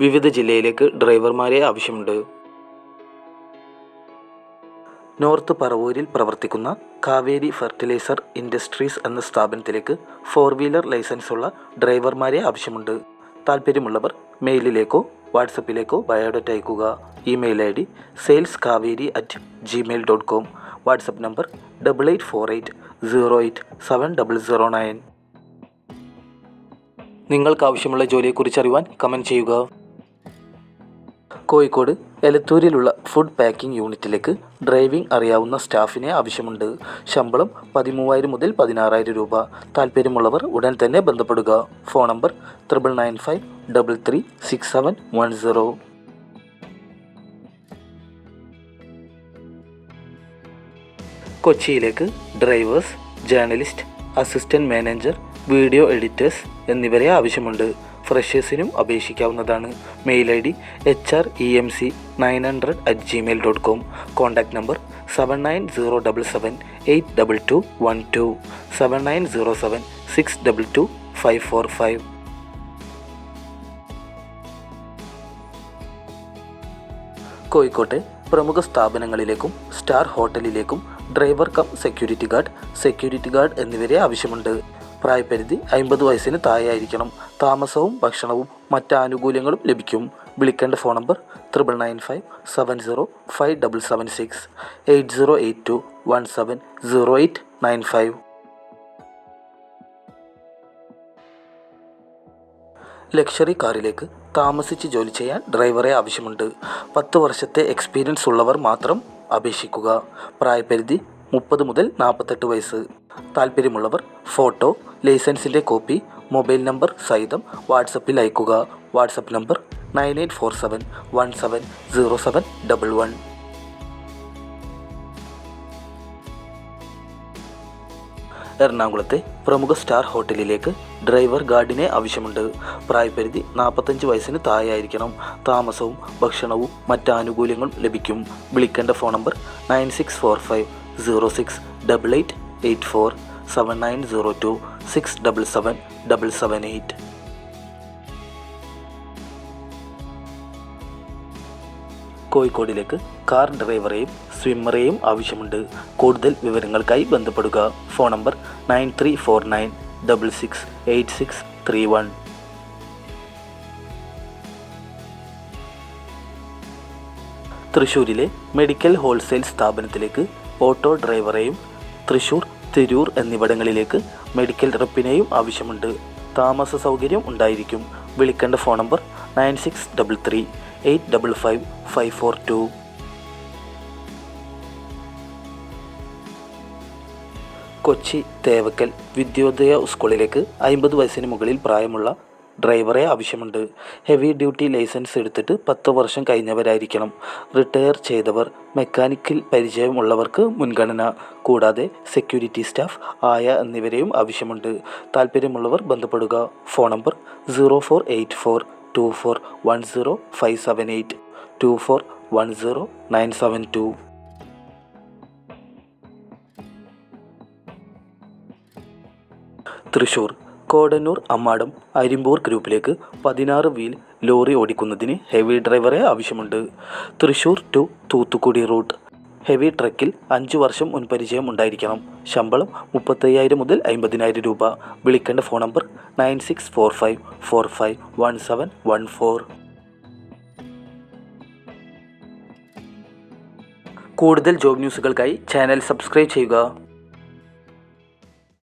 വിവിധ ജില്ലയിലേക്ക് ഡ്രൈവർമാരെ ആവശ്യമുണ്ട്. നോർത്ത് പറവൂരിൽ പ്രവർത്തിക്കുന്ന കാവേരി ഫെർട്ടിലൈസർ ഇൻഡസ്ട്രീസ് എന്ന സ്ഥാപനത്തിലേക്ക് ഫോർ വീലർ ലൈസൻസുള്ള ഡ്രൈവർമാരെ ആവശ്യമുണ്ട്. താല്പര്യമുള്ളവർ മെയിലിലേക്കോ വാട്സപ്പിലേക്കോ ബയോഡാറ്റ അയക്കുക email I D sales Kaveri at Gmail dot com. WhatsApp number double eight four eight zero eight seven double zero nine നിങ്ങൾക്ക് ആവശ്യമുള്ള ജോലിയെക്കുറിച്ച് അറിയുവാൻ കമന്റ് ചെയ്യുക. കോഴിക്കോട് എലത്തൂരിലുള്ള ഫുഡ് പാക്കിംഗ് യൂണിറ്റിലേക്ക് ഡ്രൈവിംഗ് അറിയാവുന്ന സ്റ്റാഫിനെ ആവശ്യമുണ്ട്. ശമ്പളം പതിമൂവായിരം മുതൽ പതിനാറായിരം രൂപ. താല്പര്യമുള്ളവർ ഉടൻ തന്നെ ബന്ധപ്പെടുക. Phone number triple nine five double three six seven one zero കൊച്ചിയിലേക്ക് drivers journalist assistant manager video editors എന്നിവരെ ആവശ്യമുണ്ട്. ഫ്രഷേഴ്സിനും അപേക്ഷിക്കാവുന്നതാണ്. Mail I D H R E M C nine hundred at Gmail dot com contact number seven nine zero double seven eight double two one two seven nine zero seven six double two five four five പ്രമുഖ സ്ഥാപനങ്ങളിലേക്കും star ഹോട്ടലിലേക്കും driver cum security guard security guard എന്നിവരെ ആവശ്യമുണ്ട്. പ്രായപരിധി അമ്പത് വയസ്സിന് താഴെയായിരിക്കണം. താമസവും ഭക്ഷണവും മറ്റ് ആനുകൂല്യങ്ങളും ലഭിക്കും. വിളിക്കേണ്ട phone number triple nine five seven zero five double seven six eight zero eight two one seven zero eight nine five. Luxury കാറിലേക്ക് താമസിച്ച് ജോലി ചെയ്യാൻ ഡ്രൈവറെ ആവശ്യമുണ്ട്. പത്ത് വർഷത്തെ എക്സ്പീരിയൻസ് ഉള്ളവർ മാത്രം അപേക്ഷിക്കുക. പ്രായപരിധി മുപ്പത് മുതൽ നാൽപ്പത്തെട്ട് വയസ്സ്. താല്പര്യമുള്ളവർ ഫോട്ടോ ലൈസൻസിന്റെ കോപ്പി മൊബൈൽ നമ്പർ സഹിതം വാട്സപ്പിൽ അയക്കുക WhatsApp number nine eight four seven one seven zero seven double one. എറണാകുളത്തെ പ്രമുഖ സ്റ്റാർ ഹോട്ടലിലേക്ക് ഡ്രൈവർ ഗാർഡിനെ ആവശ്യമുണ്ട്. പ്രായപരിധി നാൽപ്പത്തഞ്ച് വയസ്സിന് താഴെയായിരിക്കണം. താമസവും ഭക്ഷണവും മറ്റ് ആനുകൂല്യങ്ങളും ലഭിക്കും. വിളിക്കേണ്ട phone number nine six four five zero six double eight eight four seven nine zero two six double seven double seven eight കോഴിക്കോടിലേക്ക് car ഡ്രൈവറെയും സ്വിമ്മറെയും ആവശ്യമുണ്ട്. കൂടുതൽ വിവരങ്ങൾക്കായി ബന്ധപ്പെടുക. Phone number nine three four nine double six eight six three one. തൃശ്ശൂരിലെ medical wholesale സ്ഥാപനത്തിലേക്ക് auto ഡ്രൈവറെയും തൃശൂർ തിരൂർ എന്നിവിടങ്ങളിലേക്ക് മെഡിക്കൽ റെപ്പിനെയും ആവശ്യമുണ്ട്. താമസ സൗകര്യം ഉണ്ടായിരിക്കും. വിളിക്കേണ്ട phone number nine six double three eight double five five four two. Kochi Thevakkal Vidyodaya സ്കൂളിലേക്ക് അമ്പത് വയസ്സിന് മുകളിൽ പ്രായമുള്ള ഡ്രൈവറെ ആവശ്യമുണ്ട്. ഹെവി ഡ്യൂട്ടി ലൈസൻസ് എടുത്തിട്ട് പത്ത് വർഷം കഴിഞ്ഞവരായിരിക്കണം. റിട്ടയർ ചെയ്തവർ മെക്കാനിക്കൽ പരിചയമുള്ളവർക്ക് മുൻഗണന. കൂടാതെ സെക്യൂരിറ്റി സ്റ്റാഫ് ആയ എന്നിവരെയും ആവശ്യമുണ്ട്. താല്പര്യമുള്ളവർ ബന്ധപ്പെടുക. Phone number zero four eight four two four one zero five seven eight two four one zero nine seven two. Thrissur Kodannur Ammadam Arimpur ഗ്രൂപ്പിലേക്ക് പതിനാറ് വീൽ ലോറി ഓടിക്കുന്നതിന് ഹെവി ഡ്രൈവറെ ആവശ്യമുണ്ട്. Thrissur to Thoothukudi route. Heavy ട്രക്കിൽ അഞ്ച് വർഷം മുൻപരിചയം ഉണ്ടായിരിക്കണം. ശമ്പളം മുപ്പത്തയ്യായിരം മുതൽ അമ്പതിനായിരം രൂപ. വിളിക്കേണ്ട phone number nine six four five four five one seven one four. കൂടുതൽ ജോബ് ന്യൂസുകൾക്കായി ചാനൽ സബ്സ്ക്രൈബ് ചെയ്യുക.